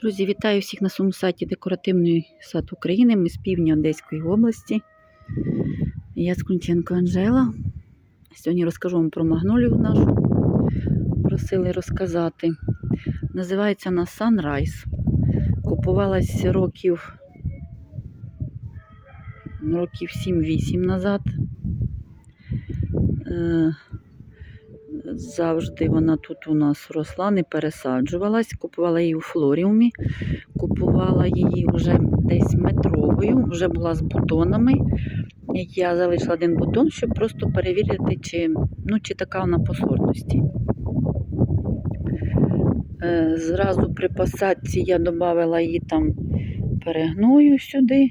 Друзі, вітаю всіх на своєму сайті Декоративний сад України. Ми з півдня Одеської області. Я Скунченко Анжела. Сьогодні розкажу вам про магнолію нашу. Просили розказати. Називається вона Sunrise. Купувалась років, років 7-8 назад. Завжди вона тут у нас росла, не пересаджувалась. Купувала її у флоріумі, купувала її вже десь метровою, вже була з бутонами. Я залишила один бутон, щоб просто перевірити, чи, ну, чи така вона по сортності. Е, Зразу при посадці я додавала її там перегною сюди,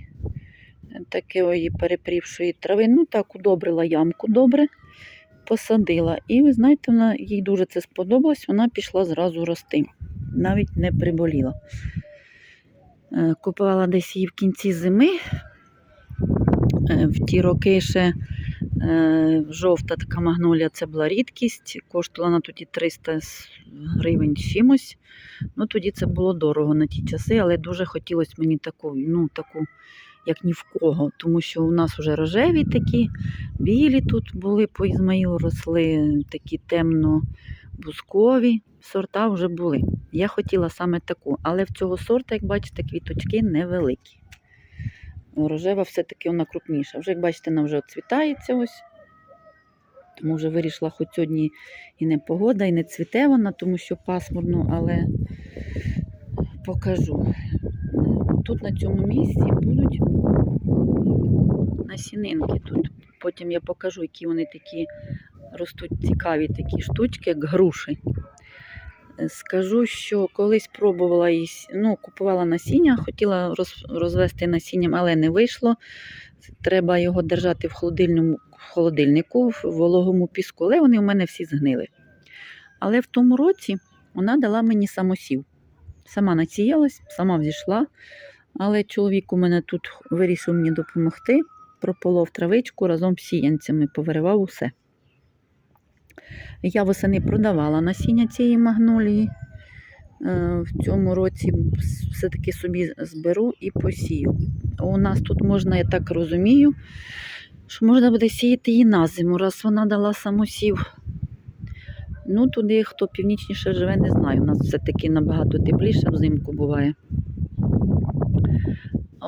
таке її перепрівшої трави. Ну так, удобрила ямку добре посадила. І ви знаєте, вона їй дуже це сподобалось, вона пішла зразу рости, навіть не приболіла. Е, Купувала десь її в кінці зими. Е, В ті роки ще е, жовта така магнолія це була рідкість. Коштувала вона тоді 300 гривень чимось. Ну, тоді це було дорого на ті часи, але дуже хотілося мені таку, ну, таку, як ні в кого, тому що у нас вже рожеві такі, білі тут були по Ізмаїлу, росли такі темно-бускові сорта вже були. Я хотіла саме таку, але в цього сорта, як бачите, квіточки невеликі. Рожева все-таки вона крупніша. Вже, як бачите, вона вже оцвітається ось. Тому вже вирішила, хоч сьогодні і не погода, і не цвіте вона, тому що пасмурно, але покажу. Тут на цьому місці будуть насінинки тут. Потім я покажу, які вони такі ростуть цікаві такі штучки, як груші. Скажу, що колись пробувала ну, купувала насіння, хотіла роз, розвести насінням, але не вийшло. Треба його держати в холодильному, в холодильнику, в вологому піску, але вони у мене всі згнили. Але в тому році вона дала мені самосів. Сама націялась, сама взійшла, але чоловік у мене тут вирішив мені допомогти, прополов травичку разом з сіянцями, повиривав усе. Я восени продавала насіння цієї магнолії. Е, В цьому році все-таки собі зберу і посію. У нас тут можна, я так розумію, що можна буде сіяти її на зиму, раз вона дала самосів. Ну, туди, хто північніше живе, не знаю. У нас все-таки набагато тепліше взимку буває.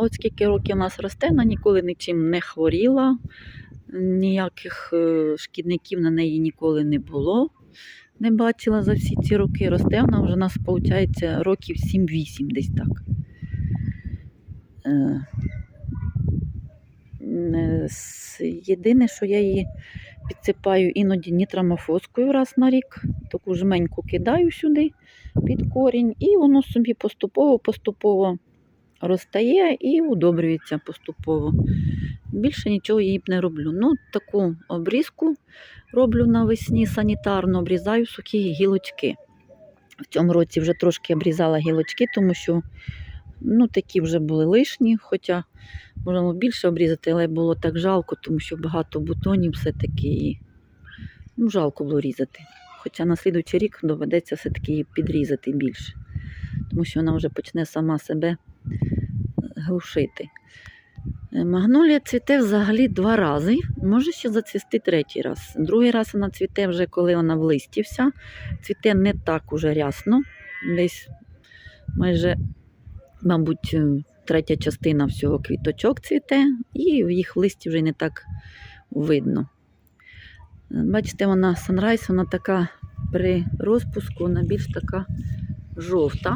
От скільки років у нас росте, вона ніколи нічим не хворіла, ніяких е, шкідників на неї ніколи не було. Не бачила за всі ці роки. Росте вона вже у нас, виходить, років 7-8 десь так. Е, е, Єдине, що я її підсипаю іноді нітрамофоскою раз на рік, таку жменьку кидаю сюди під корінь, і воно собі поступово-поступово розтає і удобрюється поступово. Більше нічого їй б не роблю. Ну, таку обрізку роблю навесні санітарно, обрізаю сухі гілочки. В цьому році вже трошки обрізала гілочки, тому що ну, такі вже були лишні, хоча можна більше обрізати, але було так жалко, тому що багато бутонів все-таки ну, жалко було різати. Хоча на слідуючий рік доведеться все-таки підрізати більше, тому що вона вже почне сама себе глушити. Е, Магнолія цвіте взагалі два рази, може ще зацвісти третій раз. Другий раз вона цвіте вже коли вона в листі вся. Цвіте не так уже рясно, десь майже, мабуть, третя частина всього квіточок цвіте, і їх в листі вже не так видно. Е, Бачите, вона Sunrise, вона така при розпуску, вона більш така жовта.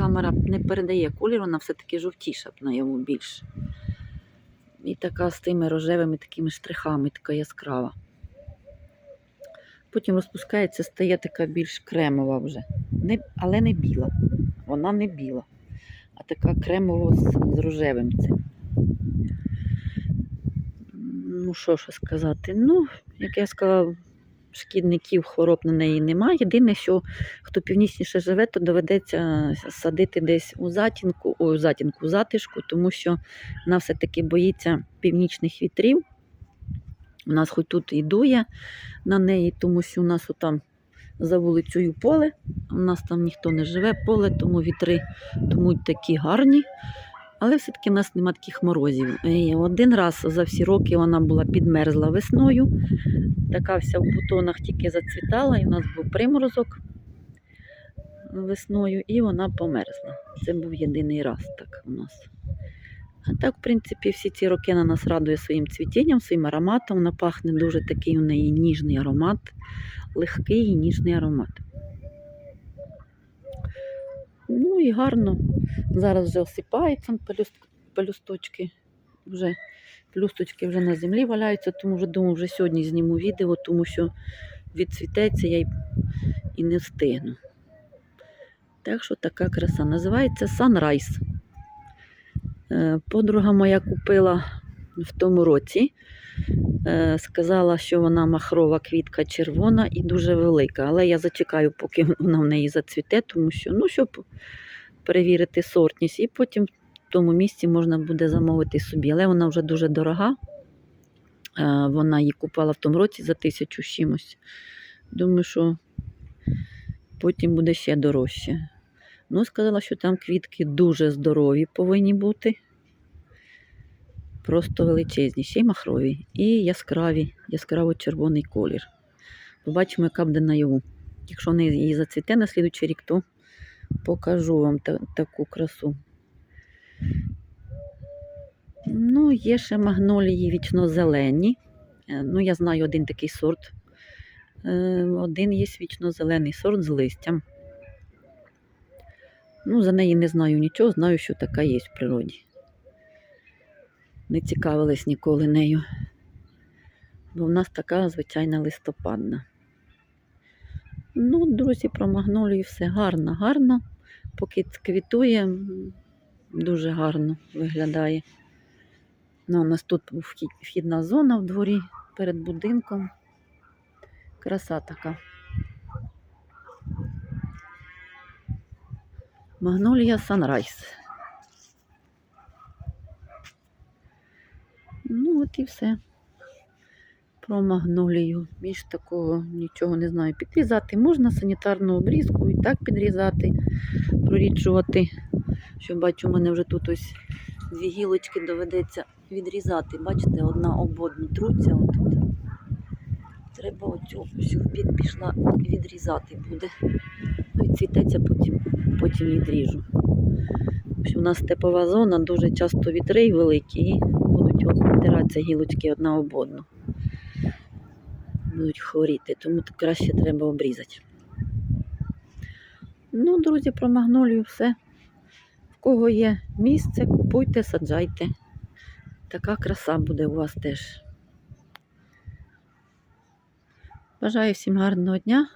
Камера не передає колір, вона все-таки жовтіша б наяву більше. І така з тими рожевими такими штрихами, така яскрава. Потім розпускається, стає така більш кремова вже. Не, але не біла. Вона не біла, а така кремова з, з рожевим цим. Ну, що ще сказати? Ну, як я сказала, шкідників хвороб на неї немає. Єдине, що хто північніше живе, то доведеться садити десь у затінку, у затінку, у затишку, тому що вона все-таки боїться північних вітрів. У нас хоч тут і дує на неї, тому що у нас там за вулицею поле. У нас там ніхто не живе, поле, тому вітри тому такі гарні. Але все-таки в нас нема таких морозів. І один раз за всі роки вона була підмерзла весною. Така вся в бутонах тільки зацвітала, і в нас був приморозок весною, і вона померзла. Це був єдиний раз так у нас. А так, в принципі, всі ці роки на нас радує своїм цвітінням, своїм ароматом. Вона пахне дуже такий у неї ніжний аромат, легкий і ніжний аромат. Ну і гарно. Зараз вже осипаються пелюст- пелюсточки. Вже пелюсточки вже на землі валяються, тому вже думаю, вже сьогодні зніму відео, тому що відцвітеться я і не встигну. Так що така краса. Називається Sunrise. Е, Подруга моя купила в тому році. Е, Сказала, що вона махрова квітка червона і дуже велика. Але я зачекаю, поки вона в неї зацвіте, тому що, ну, щоб перевірити сортність, і потім в тому місці можна буде замовити собі. Але вона вже дуже дорога. Е, Вона її купила в тому році за тисячу чимось. Думаю, що потім буде ще дорожче. Ну, сказала, що там квітки дуже здорові повинні бути. Просто величезні, ще й махрові. І яскраві, яскраво червоний колір. Побачимо, яка буде наяву. Якщо не її зацвіте на слідучий рік, то покажу вам та- таку красу. Ну, є ще магнолії вічно-зелені. Е, Ну, я знаю один такий сорт. Е, Один є вічно-зелений сорт з листям. Ну, за неї не знаю нічого, знаю, що така є в природі. Не цікавилась ніколи нею. Бо в нас така звичайна листопадна. Ну, друзі, про магнолію все гарно, гарно. Поки квітує, дуже гарно виглядає. Ну, у нас тут вхідна зона в дворі перед будинком. Краса така. Магнолія Санрайз. Ну, от і все. Про магнолію. Більш такого нічого не знаю. Підрізати можна санітарну обрізку і так підрізати, проріджувати. Що бачу, у мене вже тут ось дві гілочки доведеться відрізати. Бачите, одна об одну труться отут. Треба оцю ось в бік пішла відрізати буде. Ну і потім, потім відріжу. У нас степова зона, дуже часто вітри великі будуть от втиратися гілочки одна об одну. Будуть хворіти, тому краще треба обрізати. Ну, друзі, про магнолію все. В кого є місце, купуйте, саджайте. Така краса буде у вас теж. Бажаю всім гарного дня.